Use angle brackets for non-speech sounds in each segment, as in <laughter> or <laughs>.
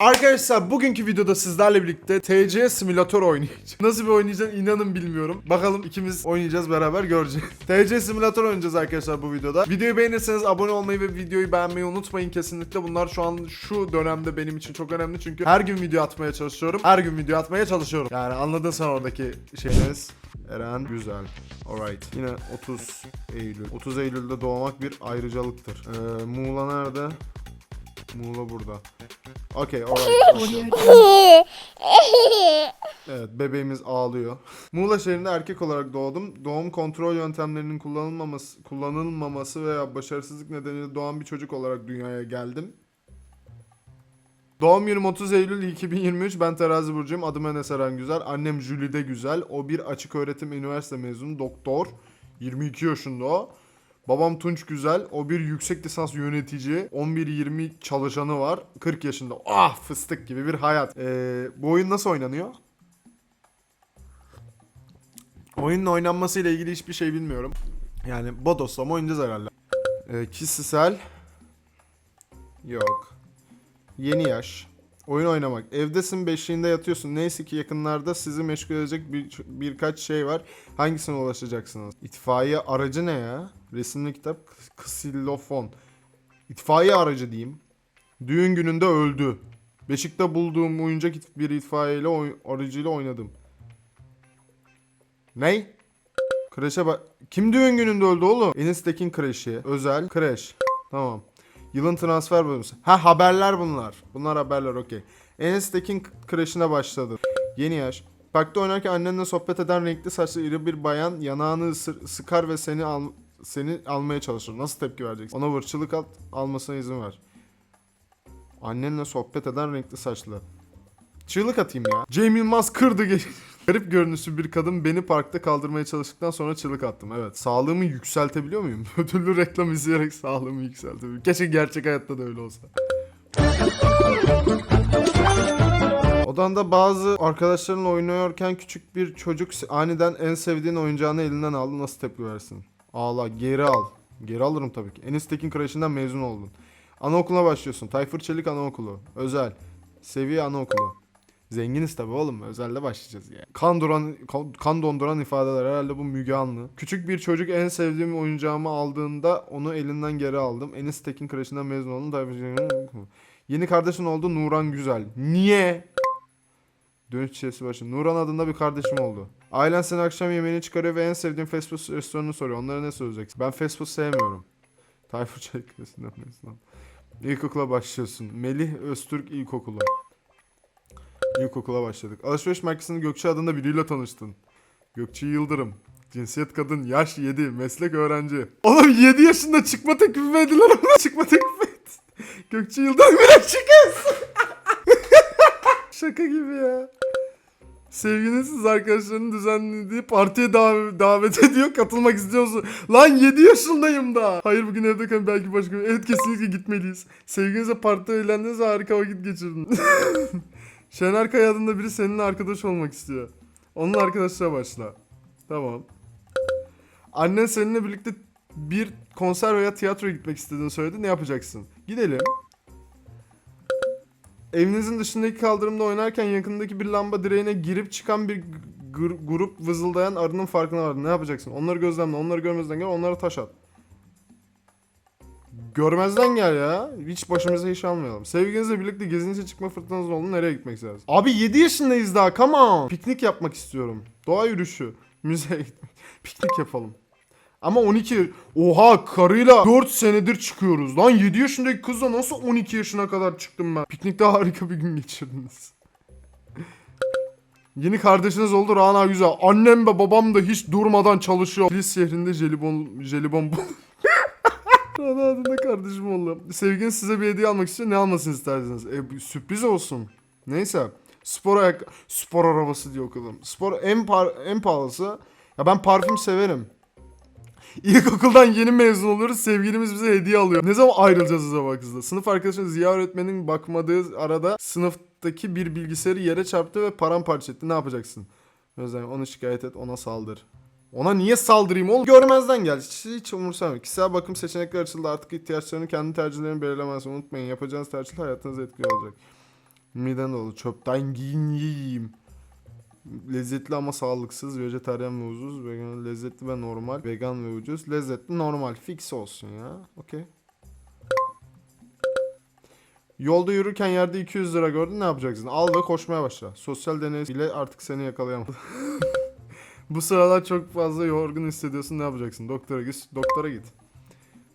Arkadaşlar bugünkü videoda sizlerle birlikte TC simülatör oynayacağız. <laughs> Nasıl bir oynayacağız inanın bilmiyorum. Bakalım ikimiz oynayacağız beraber göreceğiz. <laughs> TC simülatör oynayacağız arkadaşlar bu videoda. Videoyu beğenirseniz abone olmayı ve videoyu beğenmeyi unutmayın kesinlikle. Bunlar şu an şu dönemde benim için çok önemli çünkü her gün video atmaya çalışıyorum. Her gün video atmaya çalışıyorum. Yani anladın sen oradaki şeyiniz. Eren güzel. Alright. Yine 30 Eylül. 30 Eylül'de doğmak bir ayrıcalıktır. Ee, Muğla nerede? Muğla burada. Okey, alright. Evet, bebeğimiz ağlıyor. Muğla şehrinde erkek olarak doğdum. Doğum kontrol yöntemlerinin kullanılmaması, kullanılmaması veya başarısızlık nedeniyle doğan bir çocuk olarak dünyaya geldim. Doğum günüm 30 Eylül 2023. Ben terazi burcuyum. Adım Enes Eren Güzel. Annem Jülide Güzel. O bir açık öğretim üniversite mezunu. Doktor. 22 yaşında o. Babam Tunç Güzel. O bir yüksek lisans yönetici. 11-20 çalışanı var. 40 yaşında. Ah fıstık gibi bir hayat. Ee, bu oyun nasıl oynanıyor? Oyunun oynanmasıyla ilgili hiçbir şey bilmiyorum. Yani Bodos'la mı oynayacağız herhalde? Ee, kişisel. Yok. Yeni yaş. Oyun oynamak. Evdesin beşiğinde yatıyorsun. Neyse ki yakınlarda sizi meşgul edecek bir, birkaç şey var. Hangisine ulaşacaksınız? İtfaiye aracı ne ya? Resimli kitap. Ksilofon. İtfaiye aracı diyeyim. Düğün gününde öldü. Beşikte bulduğum oyuncak bir itfaiyeyle oy- aracıyla oynadım. Ney? Crash'e bak. Kim düğün gününde öldü oğlum? Enes Tekin Crash'i. Özel. Crash. Tamam. Yılın transfer bölümü. Ha haberler bunlar. Bunlar haberler okey. Enes Tekin Crash'ine başladı. Yeni yaş. Parkta oynarken annenle sohbet eden renkli saçlı iri bir bayan yanağını ısır- sıkar ve seni al seni almaya çalışır. Nasıl tepki vereceksin? Ona vırçılık at, almasına izin ver. Annenle sohbet eden renkli saçlı. Çığlık atayım ya. Cem Yılmaz kırdı geç. <laughs> Garip görünüşlü bir kadın beni parkta kaldırmaya çalıştıktan sonra çığlık attım. Evet. Sağlığımı yükseltebiliyor muyum? <laughs> Ödüllü reklam izleyerek sağlığımı yükseltebiliyorum. Keşke gerçek hayatta da öyle olsa. Odanda bazı arkadaşlarınla oynuyorken küçük bir çocuk aniden en sevdiğin oyuncağını elinden aldı. Nasıl tepki versin? Ağla, geri al. Geri alırım tabii ki. Enis Tekin Kreşi'nden mezun oldun. Anaokuluna başlıyorsun. Tayfur Çelik Anaokulu. Özel. Seviye Anaokulu. Zenginiz tabii oğlum. Özelde başlayacağız yani. Kan, duran, kan, donduran ifadeler. Herhalde bu Müge Anlı. Küçük bir çocuk en sevdiğim oyuncağımı aldığında onu elinden geri aldım. Enis Tekin Kreşi'nden mezun oldum. Çelik Yeni kardeşin oldu Nuran Güzel. Niye? Dönüş çilesi başı. Nuran adında bir kardeşim oldu. Ailen seni akşam yemeğini çıkarıyor ve en sevdiğin fast food restoranını soruyor. Onlara ne söyleyeceksin? Ben fast food sevmiyorum. Tayfur Çelik Kreşi'nden mezun oldum. İlkokula başlıyorsun. Melih Öztürk İlkokulu. İlkokula başladık. Alışveriş merkezinde Gökçe adında biriyle tanıştın. Gökçe Yıldırım. Cinsiyet kadın, yaş 7, meslek öğrenci. Oğlum 7 yaşında çıkma teklifi verdiler ona. <laughs> çıkma teklifi. Gökçe Yıldırım bir çıkız. <laughs> Şaka gibi ya. Sevgilisiz arkadaşlarının düzenlediği partiye dav- davet ediyor. Katılmak istiyor? Lan 7 yaşındayım daha. Hayır bugün evde belki başka bir... Evet kesinlikle gitmeliyiz. Sevgilinizle partide eğlendiniz harika vakit geçirdin. <laughs> Şener Kaya adında biri seninle arkadaş olmak istiyor. Onun arkadaşına başla. Tamam. Annen seninle birlikte bir konser veya tiyatroya gitmek istediğini söyledi. Ne yapacaksın? Gidelim. Evinizin dışındaki kaldırımda oynarken yakındaki bir lamba direğine girip çıkan bir gr- grup vızıldayan arının farkına vardın. Ne yapacaksın? Onları gözlemle, onları görmezden gel, onlara taş at. Görmezden gel ya. Hiç başımıza iş almayalım. Sevgilinizle birlikte gezintiye çıkma fırtınanız oldu. Nereye gitmek lazım? Abi 7 yaşındayız daha. Come on. Piknik yapmak istiyorum. Doğa yürüyüşü. Müzeye. <laughs> Piknik yapalım. Ama 12... Oha karıyla 4 senedir çıkıyoruz. Lan 7 yaşındaki kızla nasıl 12 yaşına kadar çıktım ben? Piknikte harika bir gün geçirdiniz. <laughs> Yeni kardeşiniz oldu Rana güzel. Annem ve babam da hiç durmadan çalışıyor. Kilis şehrinde jelibon... Jelibon... <laughs> Rana adında kardeşim oldu. Sevgiliniz size bir hediye almak istiyor. Ne almasını istersiniz? E, sürpriz olsun. Neyse. Spor ayak... Spor arabası diye okudum. Spor en, par... en pahalısı... Ya ben parfüm severim. İlkokuldan yeni mezun oluyoruz. Sevgilimiz bize hediye alıyor. Ne zaman ayrılacağız acaba kızla? Sınıf arkadaşımız Ziya öğretmenin bakmadığı arada sınıftaki bir bilgisayarı yere çarptı ve paramparça etti. Ne yapacaksın? Özlem onu şikayet et ona saldır. Ona niye saldırayım oğlum? Görmezden gel. Hiç, hiç umursamıyor. Kişisel bakım seçenekleri açıldı. Artık ihtiyaçlarını kendi tercihlerini belirlemezsin. Unutmayın yapacağınız tercih hayatınızı etkili olacak. Miden dolu. Çöpten giyin yiyeyim. Lezzetli ama sağlıksız. Vejetaryen ve ucuz. Vegan, lezzetli ve normal. Vegan ve ucuz. Lezzetli normal. Fix olsun ya. Okey. Yolda yürürken yerde 200 lira gördün ne yapacaksın? Al ve koşmaya başla. Sosyal deney bile artık seni yakalayamaz. <laughs> Bu sıralar çok fazla yorgun hissediyorsun ne yapacaksın? Doktora git. Doktora git.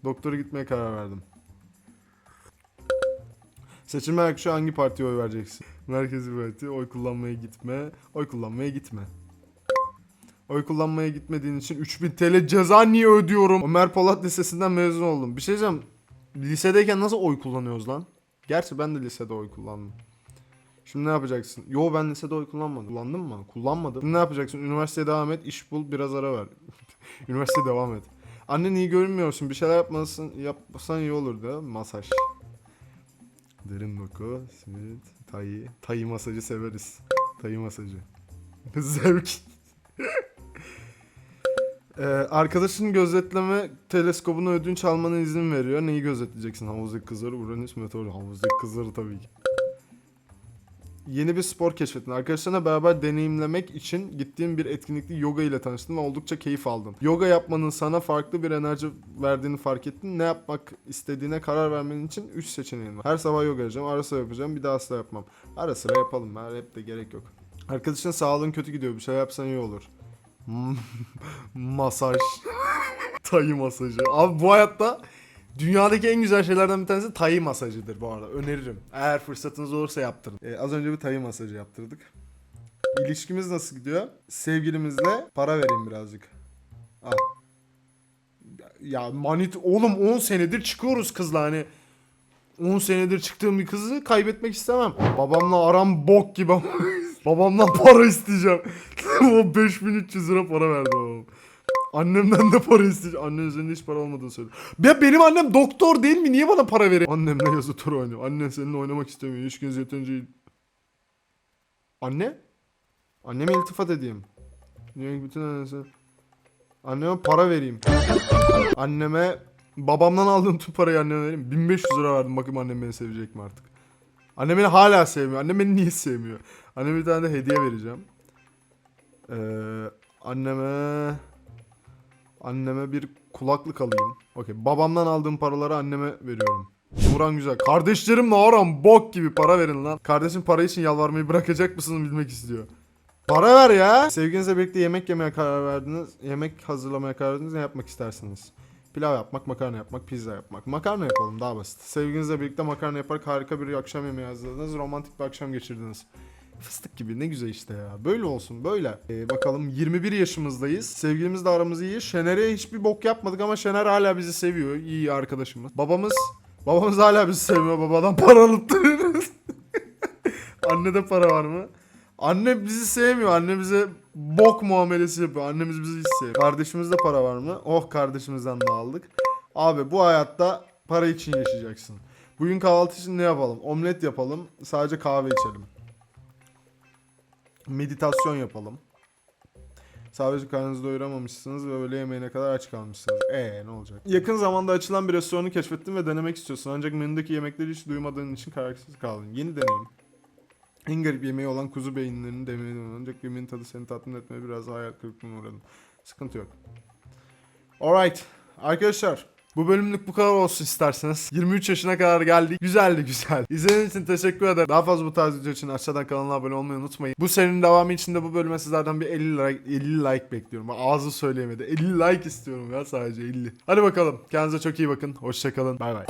Doktora gitmeye karar verdim. Seçilme akışı hangi partiye oy vereceksin? Merkezi Parti, oy kullanmaya gitme, oy kullanmaya gitme. Oy kullanmaya gitmediğin için 3000 TL ceza niye ödüyorum? Ömer Polat Lisesi'nden mezun oldum. Bir şey diyeceğim. Lisedeyken nasıl oy kullanıyoruz lan? Gerçi ben de lisede oy kullandım. Şimdi ne yapacaksın? Yo ben lisede oy kullanmadım. Kullandın mı? Kullanmadım. Şimdi ne yapacaksın? Üniversiteye devam et, iş bul, biraz ara ver. <laughs> Üniversiteye devam et. Annen iyi görünmüyorsun. Bir şeyler yapmasın, yapsan iyi olur da. Masaj. Derin doku, simit, tayi. Tayi masajı severiz. Tayi masajı. <laughs> Zevk. <laughs> Ee, arkadaşın gözetleme teleskobunu ödünç almana izin veriyor. Neyi gözetleyeceksin? Havuzdaki kızları, Uranüs, meteor. Havuzdaki kızları tabii ki. Yeni bir spor keşfettin. Arkadaşlarına beraber deneyimlemek için gittiğin bir etkinlikte yoga ile tanıştın ve oldukça keyif aldın. Yoga yapmanın sana farklı bir enerji verdiğini fark ettin. Ne yapmak istediğine karar vermenin için 3 seçeneğin var. Her sabah yoga yapacağım, ara sıra yapacağım, bir daha asla yapmam. Ara sıra yapalım, her hep de gerek yok. Arkadaşın sağlığın kötü gidiyor, bir şey yapsan iyi olur. <laughs> Masaj. Tayı masajı. Abi bu hayatta dünyadaki en güzel şeylerden bir tanesi tayı masajıdır bu arada. Öneririm. Eğer fırsatınız olursa yaptırın. Ee, az önce bir tayı masajı yaptırdık. İlişkimiz nasıl gidiyor? Sevgilimizle para vereyim birazcık. Al. Ya manit oğlum 10 senedir çıkıyoruz kızla hani. 10 senedir çıktığım bir kızı kaybetmek istemem. Babamla aram bok gibi ama. <laughs> Babamdan para isteyeceğim. <laughs> o 5300 lira para verdi babam. Annemden de para isteyeceğim. Annenin üzerinde hiç para olmadığını söyledi. Ya benim annem doktor değil mi? Niye bana para veriyor? Annemle yazı tur oynuyor. Annen seninle oynamak istemiyor. İlişkiniz yeterince iyi. Anne? Anneme iltifat edeyim. Niye bütün annesi? Anneme para vereyim. Anneme babamdan aldığım tüm parayı anneme vereyim. 1500 lira verdim. Bakayım annem beni sevecek mi artık. Annem beni hala sevmiyor. Annem beni niye sevmiyor? Anneme bir tane de hediye vereceğim. Ee, anneme anneme bir kulaklık alayım. Okey. Babamdan aldığım paraları anneme veriyorum. Nuran güzel. Kardeşlerimle aram bok gibi para verin lan. Kardeşim para için yalvarmayı bırakacak mısın bilmek istiyor. Para ver ya. Sevgilinizle birlikte yemek yemeye karar verdiniz. Yemek hazırlamaya karar verdiniz. Ne yapmak istersiniz? Pilav yapmak, makarna yapmak, pizza yapmak. Makarna yapalım daha basit. Sevgilinizle birlikte makarna yaparak harika bir akşam yemeği hazırladınız. Romantik bir akşam geçirdiniz. Fıstık gibi ne güzel işte ya. Böyle olsun böyle. Ee, bakalım 21 yaşımızdayız. Sevgilimizle aramız iyi. Şener'e hiçbir bok yapmadık ama Şener hala bizi seviyor. İyi arkadaşımız. Babamız babamız hala bizi sevmiyor. Babadan para alıp duruyoruz. <laughs> Annede para var mı? Anne bizi sevmiyor. Anne bize bok muamelesi yapıyor. Annemiz bizi hiç sevmiyor. Kardeşimizde para var mı? Oh kardeşimizden de aldık. Abi bu hayatta para için yaşayacaksın. Bugün kahvaltı için ne yapalım? Omlet yapalım. Sadece kahve içelim. Meditasyon yapalım. Sadece karnınızı doyuramamışsınız ve öğle yemeğine kadar aç kalmışsınız. Ee ne olacak? Yakın zamanda açılan bir restoranı keşfettin ve denemek istiyorsun. Ancak menüdeki yemekleri hiç duymadığın için kararsız kaldın. Yeni deneyim. En garip yemeği olan kuzu beyinlerini denemeyi ancak yemeğin tadı seni tatmin etmeye biraz hayal kırıklığına uğradın. Sıkıntı yok. Alright. Arkadaşlar bu bölümlük bu kadar olsun isterseniz. 23 yaşına kadar geldik. Güzeldi güzel. İzlediğiniz için teşekkür ederim. Daha fazla bu tarz video için aşağıdan kanala abone olmayı unutmayın. Bu serinin devamı için de bu bölüme sizlerden bir 50 like, 50 like bekliyorum. Ağzı söyleyemedi. 50 like istiyorum ya sadece 50. Hadi bakalım. Kendinize çok iyi bakın. Hoşçakalın. Bay bay.